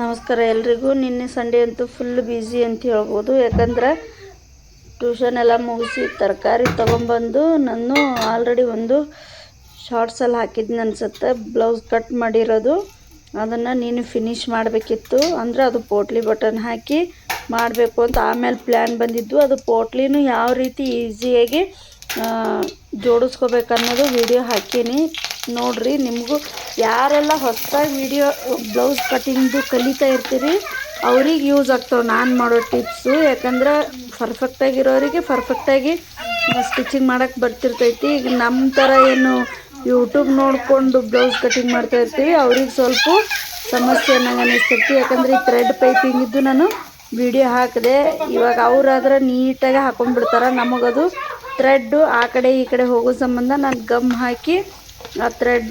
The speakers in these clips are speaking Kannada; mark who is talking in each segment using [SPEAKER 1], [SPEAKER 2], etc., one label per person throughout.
[SPEAKER 1] ನಮಸ್ಕಾರ ಎಲ್ರಿಗೂ. ನಿನ್ನೆ ಸಂಡೇ ಅಂತೂ ಫುಲ್ ಬ್ಯುಸಿ ಅಂತ ಹೇಳ್ಬೋದು. ಯಾಕಂದ್ರೆ ಟ್ಯೂಷನ್ ಎಲ್ಲ ಮುಗಿಸಿ ತರಕಾರಿ ತೊಗೊಂಬಂದು ನಾನು ಆಲ್ರೆಡಿ ಒಂದು ಶಾರ್ಟ್ಸಲ್ಲಿ ಹಾಕಿದ್ನ ಅನ್ಸುತ್ತೆ. ಬ್ಲೌಸ್ ಕಟ್ ಮಾಡಿರೋದು. ಅದನ್ನು ನೀನು ಫಿನಿಶ್ ಮಾಡಬೇಕಿತ್ತು. ಅಂದರೆ ಅದು ಪೋಟ್ಲಿ ಬಟನ್ ಹಾಕಿ ಮಾಡಬೇಕು ಅಂತ ಆಮೇಲೆ ಪ್ಲ್ಯಾನ್ ಬಂದಿದ್ದು. ಅದು ಪೋಟ್ಲಿನೂ ಯಾವ ರೀತಿ ಈಸಿಯಾಗಿ ಜೋಡಿಸ್ಕೋಬೇಕು ಅನ್ನೋದು ವಿಡಿಯೋ ಹಾಕೀನಿ. ನೋಡಿರಿ, ನಿಮಗೂ ಯಾರೆಲ್ಲ ಹೊಸದಾಗಿ ವಿಡಿಯೋ ಬ್ಲೌಸ್ ಕಟಿಂಗ್ದು ಕಲಿತಾ ಇರ್ತೀರಿ, ಅವ್ರಿಗೆ ಯೂಸ್ ಆಗ್ತಾವೆ. ನಾನು ಮಾಡೋ ಟಿಪ್ಸು ಯಾಕಂದ್ರೆ ಪರ್ಫೆಕ್ಟಾಗಿರೋರಿಗೆ ಪರ್ಫೆಕ್ಟಾಗಿ ಸ್ಟಿಚಿಂಗ್ ಮಾಡೋಕ್ಕೆ ಬರ್ತಿರ್ತೈತಿ. ಈಗ ನಮ್ಮ ಥರ ಏನು ಯೂಟ್ಯೂಬ್ ನೋಡಿಕೊಂಡು ಬ್ಲೌಸ್ ಕಟಿಂಗ್ ಮಾಡ್ತಾ ಇರ್ತೀವಿ, ಅವ್ರಿಗೆ ಸ್ವಲ್ಪ ಸಮಸ್ಯೆ ಅನ್ನಂಗೆ ಅನ್ನಿಸ್ತೈತಿ ಯಾಕಂದ್ರೆ ಈ ಥ್ರೆಡ್ ಪೈಪಿಂಗ್ ಇದ್ದು ನಾನು ವಿಡಿಯೋ ಹಾಕಿದೆ, ಇವಾಗ ಅವರಾದ್ರೆ ನೀಟಾಗಿ ಹಾಕೊಂಡ್ಬಿಡ್ತಾರೆ. ನಮಗದು ಥ್ರೆಡ್ಡು ಆ ಕಡೆ ಈ ಕಡೆ ಹೋಗೋ ಸಂಬಂಧ ನಾನು ಗಮ್ ಹಾಕಿ ಆ ಥ್ರೆಡ್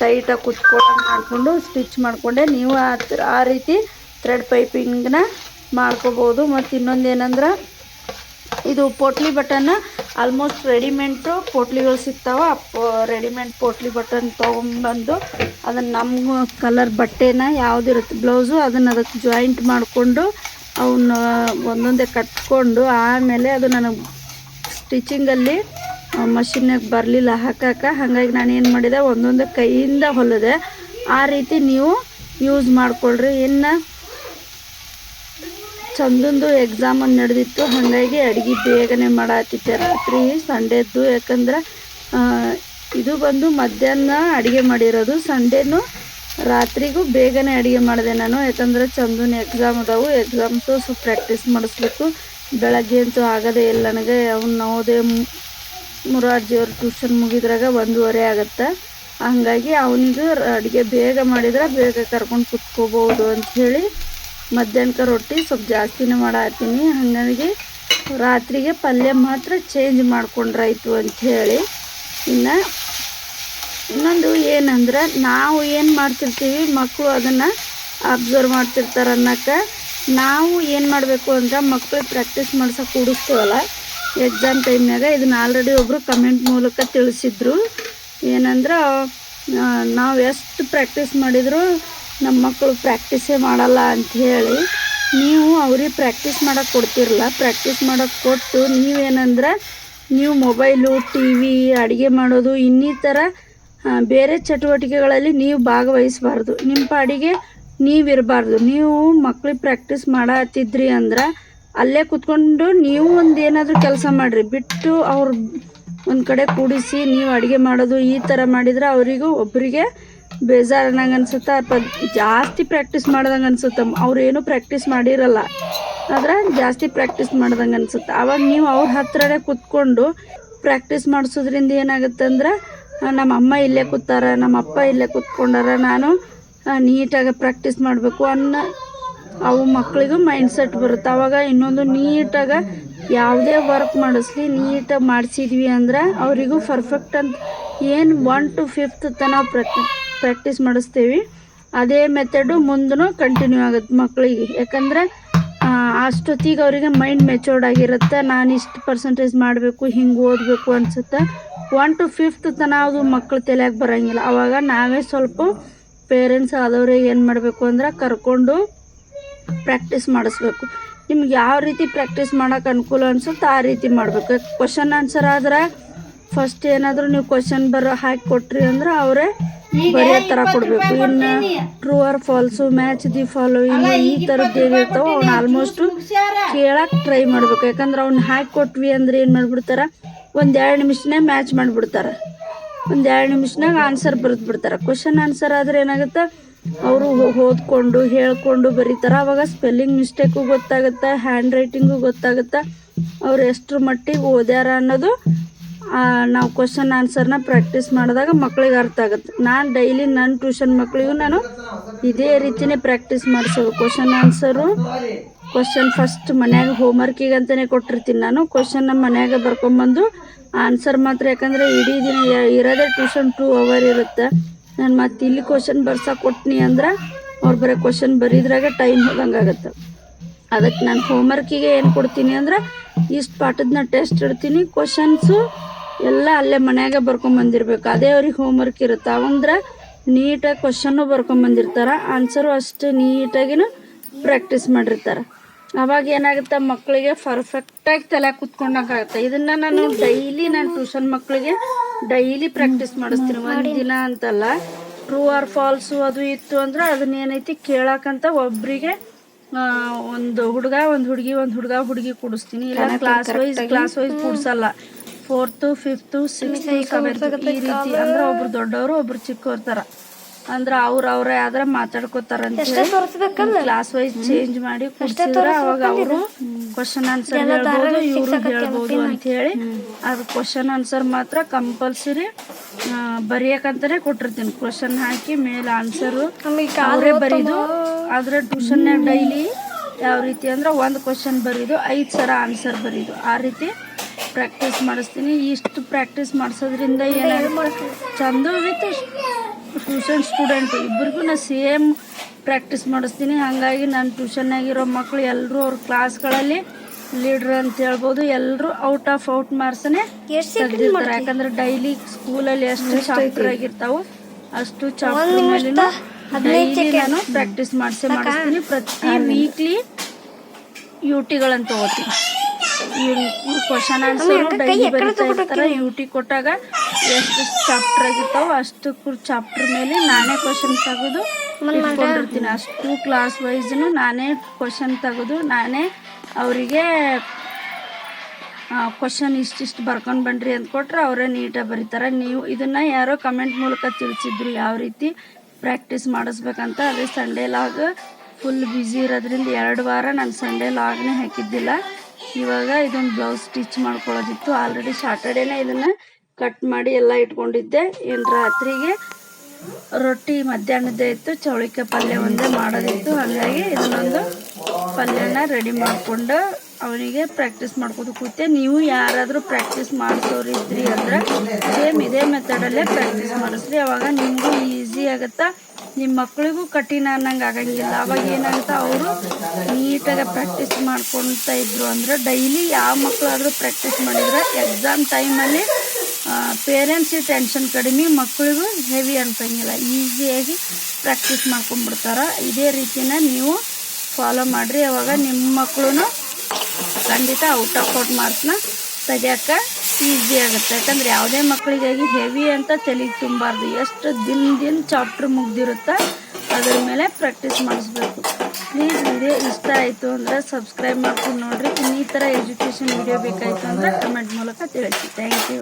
[SPEAKER 1] ಟೈಟಾಗಿ ಕುತ್ಕೊಂಡು ಮಾಡಿಕೊಂಡು ಸ್ಟಿಚ್ ಮಾಡಿಕೊಂಡೆ. ನೀವು ಆ ಆ ರೀತಿ ಥ್ರೆಡ್ ಪೈಪಿಂಗ್ನ ಮಾಡ್ಕೋಬೋದು. ಮತ್ತು ಇನ್ನೊಂದು ಏನಂದ್ರೆ, ಇದು ಪೋಟ್ಲಿ ಬಟನ್ ಆಲ್ಮೋಸ್ಟ್ ರೆಡಿಮೆಂಟು ಪೋಟ್ಲಿಗಳು ಸಿಗ್ತಾವೆ. ರೆಡಿಮೇಡ್ ಪೋಟ್ಲಿ ಬಟನ್ ತೊಗೊಂಬಂದು ಅದನ್ನು ನಮ್ಮ ಕಲರ್ ಬಟ್ಟೆನ ಯಾವುದಿರುತ್ತೆ ಬ್ಲೌಸು ಅದನ್ನು ಅದಕ್ಕೆ ಜಾಯಿಂಟ್ ಮಾಡಿಕೊಂಡು ಅವನ್ನ ಒಂದೊಂದೇ ಕಟ್ಕೊಂಡು ಆಮೇಲೆ ಅದು ನನಗೆ ಸ್ಟಿಚಿಂಗಲ್ಲಿ ಮಷಿನ್ನಾಗ ಬರಲಿಲ್ಲ ಹಾಕಕ್ಕೆ ಹಾಗಾಗಿ ನಾನು ಏನು ಮಾಡಿದೆ, ಒಂದೊಂದು ಕೈಯಿಂದ ಹೊಲಿದೆ. ಆ ರೀತಿ ನೀವು ಯೂಸ್ ಮಾಡಿಕೊಳ್ರಿ. ಇನ್ನು ಚಂದೊಂದು ಎಕ್ಸಾಮ್ ನಡೆದಿತ್ತು. ಹಾಗಾಗಿ ಅಡುಗೆ ಬೇಗನೆ ಮಾಡತ್ತಿದ್ದೆ ರಾತ್ರಿ ಸಂಡೇದ್ದು. ಯಾಕಂದ್ರೆ ಇದು ಬಂದು ಮಧ್ಯಾಹ್ನ ಅಡುಗೆ ಮಾಡಿರೋದು. ಸಂಡೇನು ರಾತ್ರಿಗೂ ಬೇಗನೆ ಅಡುಗೆ ಮಾಡಿದೆ ನಾನು. ಯಾಕಂದ್ರೆ, ಚಂದನ ಎಕ್ಸಾಮ್ ಅದಾವು. ಎಕ್ಸಾಮ್ಸು ಸ್ವಲ್ಪ ಪ್ರಾಕ್ಟೀಸ್ ಮಾಡಿಸ್ಬೇಕು. ಬೆಳಗ್ಗೆ ಅಂತೂ ಆಗೋದೇ ಇಲ್ಲ. ನನಗೆ ಅವ್ನು ಓದೇ ಮುರಾರ್ಜಿಯವ್ರ ಟ್ಯೂಷನ್ ಮುಗಿದ್ರಾಗ ಒಂದೂವರೆ ಆಗುತ್ತೆ. ಹಂಗಾಗಿ ಅವನಿಗೆ ಅಡುಗೆ ಬೇಗ ಮಾಡಿದ್ರೆ ಬೇಗ ಕರ್ಕೊಂಡು ಕುತ್ಕೋಬೋದು ಅಂಥೇಳಿ ಮಧ್ಯಾಹ್ನಕ್ಕೆ ರೊಟ್ಟಿ ಸ್ವಲ್ಪ ಜಾಸ್ತಿನೇ ಮಾಡತ್ತೀನಿ ಹಾಗಾಗಿ ರಾತ್ರಿಗೆ ಪಲ್ಯ ಮಾತ್ರ ಚೇಂಜ್ ಮಾಡ್ಕೊಂಡ್ರಾಯ್ತು ಅಂಥೇಳಿ ಇನ್ನು ಇನ್ನೊಂದು ಏನಂದ್ರೆ ನಾವು ಏನು ಮಾಡ್ತಿರ್ತೀವಿ ಮಕ್ಕಳು ಅದನ್ನು ಅಬ್ಸರ್ವ್ ಮಾಡ್ತಿರ್ತಾರೆ ಅನ್ನೋಕ್ಕೆ ನಾವು ಏನು ಮಾಡಬೇಕು ಅಂದ್ರೆ ಮಕ್ಕಳು ಪ್ರಾಕ್ಟೀಸ್ ಮಾಡ್ಸೋಕೆ ಕೂಡಿಸ್ತೀವಲ್ಲ ಎಕ್ಸಾಮ್ ಟೈಮ್ನಾಗ ಇದನ್ನ ಆಲ್ರೆಡಿ ಒಬ್ಬರು ಕಮೆಂಟ್ ಮೂಲಕ ತಿಳಿಸಿದ್ರು. ಏನಂದ್ರೆ ನಾವು ಎಷ್ಟು ಪ್ರಾಕ್ಟೀಸ್ ಮಾಡಿದರೂ ನಮ್ಮ ಮಕ್ಕಳು ಪ್ರಾಕ್ಟೀಸೇ ಮಾಡಲ್ಲ ಅಂತ ಹೇಳಿ ನೀವು ಅವ್ರಿಗೆ ಪ್ರಾಕ್ಟೀಸ್ ಮಾಡೋಕೆ ಕೊಡ್ತಿರಲ್ಲ ಪ್ರಾಕ್ಟೀಸ್ ಮಾಡೋಕೆ ಕೊಟ್ಟು ನೀವೇನಂದ್ರೆ ನೀವು ಮೊಬೈಲು ಟಿ ವಿ ಅಡುಗೆ ಮಾಡೋದು ಇನ್ನಿತರ ಬೇರೆ ಚಟುವಟಿಕೆಗಳಲ್ಲಿ ನೀವು ಭಾಗವಹಿಸಬಾರ್ದು. ನಿಮ್ಮ ಪಾಡಿಗೆ ನೀವಿರಬಾರ್ದು. ನೀವು ಮಕ್ಳಿಗೆ ಪ್ರಾಕ್ಟೀಸ್ ಮಾಡತ್ತಿದ್ರಿ ಅಂದ್ರೆ ಅಲ್ಲೇ ಕುತ್ಕೊಂಡು ನೀವು ಒಂದು ಏನಾದರೂ ಕೆಲಸ ಮಾಡಿರಿ. ಬಿಟ್ಟು ಅವ್ರು ಒಂದು ಕಡೆ ಕೂಡಿಸಿ ನೀವು ಅಡುಗೆ ಮಾಡೋದು ಈ ಥರ ಮಾಡಿದರೆ ಅವರಿಗೂ ಒಬ್ಬರಿಗೆ ಬೇಜಾರು ಅನ್ನಂಗೆ ಅನ್ಸುತ್ತೆ? ಅಥವಾ ಜಾಸ್ತಿ ಪ್ರಾಕ್ಟೀಸ್ ಮಾಡ್ದಂಗೆ ಅನ್ಸುತ್ತೆ? ಏನೂ ಪ್ರಾಕ್ಟೀಸ್ ಮಾಡಿರಲ್ಲ. ಆದ್ರೆ ಜಾಸ್ತಿ ಪ್ರಾಕ್ಟೀಸ್ ಮಾಡ್ದಂಗೆ ಅನ್ಸುತ್ತೆ? ಅವಾಗ ನೀವು ಅವ್ರ ಹತ್ರನೇ ಕುತ್ಕೊಂಡು ಪ್ರಾಕ್ಟೀಸ್ ಮಾಡಿಸೋದ್ರಿಂದ ಏನಾಗುತ್ತೆ ಅಂದ್ರೆ ನಮ್ಮ ಅಮ್ಮ ಇಲ್ಲೇ ಕೂತಾರ ನಮ್ಮ ಅಪ್ಪ ಇಲ್ಲೇ ಕೂತ್ಕೊಂಡಾರ, ನಾನು ನೀಟಾಗಿ ಪ್ರಾಕ್ಟೀಸ್ ಮಾಡಬೇಕು ಅನ್ನೋ. ಅವು ಮಕ್ಕಳಿಗೂ ಮೈಂಡ್ ಸೆಟ್ ಬರುತ್ತೆ. ಅವಾಗ ಇನ್ನೊಂದು ನೀಟಾಗಿ ಯಾವುದೇ ವರ್ಕ್ ಮಾಡಿಸ್ಲಿ, ನೀಟಾಗಿ ಮಾಡಿಸಿದ್ವಿ ಅಂದ್ರೆ ಅವರಿಗೂ ಪರ್ಫೆಕ್ಟ್ ಅಂತ. ಏನು ಒನ್ ಟು ಫಿಫ್ತ್ ತನಕ ಪ್ರಾಕ್ಟಿ ಪ್ರಾಕ್ಟೀಸ್ ಮಾಡಿಸ್ತೀವಿ. ಅದೇ ಮೆಥಡು ಮುಂದೂ ಕಂಟಿನ್ಯೂ ಆಗುತ್ತೆ ಮಕ್ಕಳಿಗೆ ಯಾಕಂದರೆ ಅಷ್ಟೊತ್ತಿಗೆ ಅವರಿಗೆ ಮೈಂಡ್ ಮೆಚೋರ್ಡ್ ಆಗಿರುತ್ತೆ. ನಾನು ಇಷ್ಟು ಪರ್ಸೆಂಟೇಜ್ ಮಾಡಬೇಕು, ಹಿಂಗೆ ಓದಬೇಕು ಅನ್ಸುತ್ತೆ. ಒನ್ ಟು ಫಿಫ್ತ್ ತನಕ ಅದು ಮಕ್ಕಳು ತಲೆಯಾಗಿ ಬರೋಂಗಿಲ್ಲ. ಅವಾಗ ನಾವೇ ಸ್ವಲ್ಪ ಪೇರೆಂಟ್ಸ್ ಆದವ್ರೆ ಏನು ಮಾಡಬೇಕು ಅಂದ್ರೆ ಕರ್ಕೊಂಡು ಪ್ರಾಕ್ಟೀಸ್ ಮಾಡಿಸ್ಬೇಕು. ನಿಮ್ಗೆ ಯಾವ ರೀತಿ ಪ್ರಾಕ್ಟೀಸ್ ಮಾಡೋಕೆ ಅನುಕೂಲ ಅನ್ಸುತ್ತೆ ಆ ರೀತಿ ಮಾಡಬೇಕು. ಕ್ವಶನ್ ಆನ್ಸರ್ ಆದ್ರೆ ಫಸ್ಟ್ ಏನಾದರೂ ನೀವು ಕ್ವಶನ್ ಬರೋ ಹಾಕಿ ಕೊಟ್ರಿ ಅಂದ್ರೆ ಅವರೇ ಬರೆಯೋ ಥರ ಕೊಡಬೇಕು. ಇನ್ನು true or false match the following ಈ ಥರದ್ದು ಏನಿರ್ತಾವೆ ಅವ್ನು ಆಲ್ಮೋಸ್ಟು ಕೇಳಕ್ಕೆ ಟ್ರೈ ಮಾಡ್ಬೇಕು. ಯಾಕಂದ್ರೆ ಅವ್ನು ಹಾಕಿ ಕೊಟ್ವಿ ಅಂದ್ರೆ ಏನು ಮಾಡಿಬಿಡ್ತಾರೆ? ಒಂದು ಎರಡು ನಿಮಿಷನೇ ಮ್ಯಾಚ್ ಮಾಡಿಬಿಡ್ತಾರೆ. ಒಂದು ಎರಡು ನಿಮಿಷನಾಗ ಆನ್ಸರ್ ಬರೆದು ಬಿಡ್ತಾರೆ. ಕ್ವಶನ್ ಆನ್ಸರ್ ಆದ್ರೆ ಏನಾಗುತ್ತೆ? ಅವರು ಓದ್ಕೊಂಡು ಹೇಳ್ಕೊಂಡು ಬರೀತಾರೆ. ಅವಾಗ ಸ್ಪೆಲ್ಲಿಂಗ್ ಮಿಸ್ಟೇಕು ಗೊತ್ತಾಗುತ್ತೆ ಹ್ಯಾಂಡ್ ರೈಟಿಂಗು ಗೊತ್ತಾಗುತ್ತೆ. ಅವ್ರು ಎಷ್ಟ್ರ ಮಟ್ಟಿಗೆ ಓದ್ಯಾರ ಅನ್ನೋದು ನಾವು ಕ್ವಶನ್ ಆನ್ಸರ್ನ ಪ್ರಾಕ್ಟೀಸ್ ಮಾಡಿದಾಗ ಮಕ್ಳಿಗೆ ಅರ್ಥ ಆಗುತ್ತೆ. ನಾನು ಡೈಲಿ ನನ್ನ ಟ್ಯೂಷನ್ ಮಕ್ಳಿಗೂ ನಾನು ಇದೇ ರೀತಿನೇ ಪ್ರಾಕ್ಟೀಸ್ ಮಾಡಿಸೋದು. ಕ್ವಶನ್ ಆನ್ಸರು ಕ್ವಶನ್ ಫಸ್ಟ್ ಮನ್ಯಾಗ ಹೋಮ್ವರ್ಕಿಗೆ ಅಂತಲೇ ಕೊಟ್ಟಿರ್ತೀನಿ ನಾನು. ಕ್ವಶನ್ ನಮ್ಮ ಮನ್ಯಾಗ ಬರ್ಕೊಂಬಂದು ಆನ್ಸರ್ ಮಾತ್ರ. ಯಾಕಂದರೆ ಇಡೀ ದಿನ ಇರೋದೇ ಟ್ಯೂಷನ್ ಟೂ ಅವರ್ ಇರುತ್ತೆ. ನಾನು ಮತ್ತೆ ಇಲ್ಲಿ ಕ್ವಶನ್ ಬರ್ಸಕ್ಕೆ ಕೊಟ್ನಿ ಅಂದ್ರೆ ಅವ್ರು ಬರೀ ಕ್ವಶನ್ ಬರೀದ್ರಾಗ ಟೈಮ್ ಹೋದಂಗಾಗತ್ತೆ ಅದಕ್ಕೆ ನಾನು ಹೋಮ್ವರ್ಕಿಗೆ ಏನು ಕೊಡ್ತೀನಿ ಅಂದ್ರೆ ಇಷ್ಟು ಪಾಠದನ್ನ ಟೆಸ್ಟ್ ಇಡ್ತೀನಿ. ಕ್ವಶನ್ಸು ಎಲ್ಲ ಅಲ್ಲೇ ಮನ್ಯಾಗ ಬರ್ಕೊಂಬಂದಿರ್ಬೇಕು. ಅದೇ ಅವ್ರಿಗೆ ಹೋಮ್ವರ್ಕ್ ಇರುತ್ತೆ. ಅವಂದ್ರೆ ನೀಟಾಗಿ ಕ್ವಶನ್ನು ಬರ್ಕೊಂಬಂದಿರ್ತಾರೆ. ಆನ್ಸರು ಅಷ್ಟು ನೀಟಾಗಿನೂ ಪ್ರಾಕ್ಟೀಸ್ ಮಾಡಿರ್ತಾರೆ. ಅವಾಗ ಏನಾಗುತ್ತೆ ಮಕ್ಕಳಿಗೆ ಪರ್ಫೆಕ್ಟಾಗಿ ತಲೆ ಕೂತ್ಕೊಂಡಂಗಾಗುತ್ತೆ. ಇದನ್ನು ನಾನು ಡೈಲಿ ನಾನು ಟ್ಯೂಷನ್ ಮಕ್ಕಳಿಗೆ ಡೈಲಿ ಪ್ರಾಕ್ಟೀಸ್ ಮಾಡಿಸ್ತೀನಿ. ಒಂದು ದಿನ ಅಂತಲ್ಲ ಟ್ರೂ ಆರ್ ಫಾಲ್ಸು ಅದು ಇತ್ತು ಅಂದ್ರೆ ಅದನ್ನ ಏನೈತಿ ಕೇಳಕ್ಕಂತ ಒಬ್ಬರಿಗೆ ಒಂದು ಹುಡುಗ ಒಂದು ಹುಡುಗಿ ಒಂದು ಹುಡುಗ ಹುಡುಗಿ ಕುಡಿಸ್ತೀನಿ. ಇಲ್ಲ ಕ್ಲಾಸ್ ವೈಸ್ ಕ್ಲಾಸ್ ವೈಸ್ ಕೂಡ್ಸಲ್ಲ. ಫೋರ್ತು ಫಿಫ್ತು ಸಿಕ್ಸ್ತು ಸೆವೆಂತ್ ಈ ರೀತಿ ಅಂದ್ರೆ ಒಬ್ರು ದೊಡ್ಡವರು ಒಬ್ರು ಚಿಕ್ಕವ್ರ ಥರ ಅಂದ್ರೆ ಅವ್ರ ಅವ್ರೇ ಆದ್ರೆ ಮಾತಾಡ್ಕೋತಾರಂತ ಕ್ಲಾಸ್ ವೈಸ್ ಚೇಂಜ್ ಮಾಡಿ ಕೂಡ್ಸಿದ್ರೆ ಅವಾಗ ಅವರು ಕ್ವಶನ್ ಆನ್ಸರ್ ಹೇಳ್ಬೋದು ಇವರು ಹೇಳ್ಬೋದು ಅಂತ ಹೇಳಿ ಅದು ಕ್ವಶನ್ ಆನ್ಸರ್ ಮಾತ್ರ ಕಂಪಲ್ಸರಿ ಬರೆಯಕಂತಾನೆ ಕೊಟ್ಟಿರ್ತೀನಿ. ಕ್ವಶನ್ ಹಾಕಿ ಮೇಲೆ ಆನ್ಸರ್ ಅವರೇ ಬರೀದು ಆದ್ರೆ ಟ್ಯೂಷನ್ ಡೈಲಿ ಯಾವ ರೀತಿ ಅಂದ್ರೆ ಒಂದು ಕ್ವಶನ್ ಬರೀದು ಐದು ಸರ ಆನ್ಸರ್ ಬರೀದು. ಆ ರೀತಿ ಪ್ರಾಕ್ಟೀಸ್ ಮಾಡಿಸ್ತೀನಿ. ಇಷ್ಟು ಪ್ರಾಕ್ಟೀಸ್ ಮಾಡಿಸೋದ್ರಿಂದ ಏನಾಗುತ್ತೆ? ಚಂದ ವಿತ್ ಟ್ಯೂಷನ್ ಸ್ಟೂಡೆಂಟ್ ಇಬ್ಬರಿಗೂ ನಾ ಸೇಮ್ ಪ್ರಾಕ್ಟೀಸ್ ಮಾಡಿಸ್ತೀನಿ. ಹಾಗಾಗಿ ನಾನು ಟ್ಯೂಷನ್ನಾಗಿರೋ ಮಕ್ಕಳು ಎಲ್ಲರೂ ಅವ್ರ ಕ್ಲಾಸ್ಗಳಲ್ಲಿ ಲೀಡ್ರ್ ಅಂತ ಹೇಳ್ಬೋದು. ಎಲ್ಲರೂ ಔಟ್ ಆಫ್ ಔಟ್ ಮಾರ್ಕ್ಸನ್ನೇ ತೆಗೆದಿರ್ತಾರೆ. ಯಾಕಂದ್ರೆ ಡೈಲಿ ಸ್ಕೂಲಲ್ಲಿ ಎಷ್ಟು ಚಾಪ್ಟರ್ ಆಗಿರ್ತಾವು ಅಷ್ಟು ಚಾಪ್ಟರ್ ಮೇಲಿನ ನಾನು ಪ್ರಾಕ್ಟೀಸ್ ಮಾಡಿಸೇ ಮಾಡಿಸ್ತೀನಿ. ಪ್ರತಿ ವೀಕ್ಲಿ ಯು ಟಿಗಳನ್ನು ತಗೋತೀನಿ. ಕ್ವಶನ್ ಆನ್ಸರ್ ಡೈಲಿ ಬರೀತಾ ಇರ್ತಾರೆ. ಯು ಟಿ ಕೊಟ್ಟಾಗ ಎಷ್ಟು ಚಾಪ್ಟರ್ ಆಗಿರ್ತಾವೋ ಅಷ್ಟಕ್ಕೂ ಚಾಪ್ಟರ್ ಮೇಲೆ ನಾನೇ ಕ್ವಶನ್ ತೆಗೆದು ಇಟ್ಕೊಂಡಿರ್ತೀನಿ. ಅಷ್ಟು ಕ್ಲಾಸ್ ವೈಸ್ನು ನಾನೇ ಕ್ವಶನ್ ತೆಗೆದು. ನಾನೇ ಅವರಿಗೆ ಕ್ವಶನ್ ಇಷ್ಟಿಷ್ಟು ಬರ್ಕೊಂಡು ಬನ್ನಿರಿ ಅಂತ ಕೊಟ್ರೆ ಅವರೇ ನೀಟಾಗಿ ಬರೀತಾರೆ. ನೀವು ಇದನ್ನು ಯಾರೋ ಕಮೆಂಟ್ ಮೂಲಕ ತಿಳಿಸಿದ್ರು ಯಾವ ರೀತಿ ಪ್ರಾಕ್ಟೀಸ್ ಮಾಡಿಸ್ಬೇಕಂತ ಅದೇ ಸಂಡೇ ಲಾಗ್ ಫುಲ್ ಬ್ಯುಸಿ ಇರೋದ್ರಿಂದ ಎರಡು ವಾರ ನಾನು ಸಂಡೇ ಲಾಗ್ನೇ ಹಾಕಿದ್ದಿಲ್ಲ. ಇವಾಗ ಇದೊಂದು ಬ್ಲೌಸ್ ಸ್ಟಿಚ್ ಮಾಡ್ಕೊಳ್ಳೋದಿತ್ತು. ಆಲ್ರೆಡಿ ಸಾಟರ್ಡೇನೇ ಇದನ್ನು ಕಟ್ ಮಾಡಿ ಎಲ್ಲ ಇಟ್ಕೊಂಡಿದ್ದೆ. ಏನು ರಾತ್ರಿಗೆ ರೊಟ್ಟಿ ಮಧ್ಯಾಹ್ನದ್ದೇ ಇತ್ತು, ಚೌಳಿಕಾಯಿ ಪಲ್ಯ ಒಂದೇ ಮಾಡೋದಿತ್ತು. ಹಾಗಾಗಿ ಇದನ್ನೊಂದು ಪಲ್ಯನ ರೆಡಿ ಮಾಡಿಕೊಂಡು ಅವನಿಗೆ ಪ್ರಾಕ್ಟೀಸ್ ಮಾಡ್ಕೋದು ಕೂತೆ. ನೀವು ಯಾರಾದರೂ ಪ್ರಾಕ್ಟೀಸ್ ಮಾಡಿಸೋರು ಇದ್ರಿ ಅಂದರೆ ಸೇಮ್ ಇದೇ ಮೆಥಡಲ್ಲೇ ಪ್ರಾಕ್ಟೀಸ್ ಮಾಡಿಸ್ರಿ. ಅವಾಗ ನಿಮಗೂ ಈಸಿ ಆಗುತ್ತಾ? ನಿಮ್ಮ ಮಕ್ಕಳಿಗೂ ಕಠಿಣ ಅನ್ನಂಗೆ ಆಗಂಗಿಲ್ಲ. ಅವಾಗ ಏನಾಗುತ್ತೆ? ಅವರು ನೀಟಾಗಿ ಪ್ರಾಕ್ಟೀಸ್ ಮಾಡ್ಕೊತಾ ಇದ್ರು ಅಂದ್ರೆ ಡೈಲಿ ಯಾವ ಮಕ್ಕಳಾದರೂ ಪ್ರಾಕ್ಟೀಸ್ ಮಾಡಿದ್ರೆ ಎಕ್ಸಾಮ್ ಟೈಮಲ್ಲಿ ಪೇರೆಂಟ್ಸಿಗೆ ಟೆನ್ಷನ್ ಕಡಿಮೆ ಮಕ್ಕಳಿಗೂ ಹೆವಿ ಅನ್ಸಂಗಿಲ್ಲ. ಈಸಿಯಾಗಿ ಪ್ರಾಕ್ಟೀಸ್ ಮಾಡ್ಕೊಂಡ್ಬಿಡ್ತಾರೆ. ಇದೇ ರೀತಿನ ನೀವು ಫಾಲೋ ಮಾಡಿರಿ. ಅವಾಗ ನಿಮ್ಮ ಮಕ್ಕಳು ಖಂಡಿತ ಔಟ್ ಆಫ್ ಔಟ್ ಮಾರ್ಕ್ಸ್ನ ತೆಗಿಯೋಕ್ಕೆ ಈಸಿ ಆಗುತ್ತೆ. ಯಾಕಂದರೆ ಯಾವುದೇ ಮಕ್ಕಳಿಗಾಗಿ ಹೆವಿ ಅಂತ ತಲೆಗೆ ತುಂಬಾರ್ದು. ಎಷ್ಟು ದಿನ ದಿನ ಚಾಪ್ಟರ್ ಮುಗ್ದಿರುತ್ತೆ ಅದ್ರ ಮೇಲೆ ಪ್ರಾಕ್ಟೀಸ್ ಮಾಡಿಸ್ಬೇಕು. ಪ್ಲೀಸ್ ವಿಡಿಯೋ ಇಷ್ಟ ಆಯಿತು ಅಂದರೆ ಸಬ್ಸ್ಕ್ರೈಬ್ ಮಾಡ್ಕೊಂಡು ನೋಡಿರಿ. ಥರ ಎಜುಕೇಷನ್ ವಿಡಿಯೋ ಬೇಕಾಯಿತು ಅಂದರೆ ಕಮೆಂಟ್ ಮೂಲಕ ತಿಳಿಸಿ. Thank you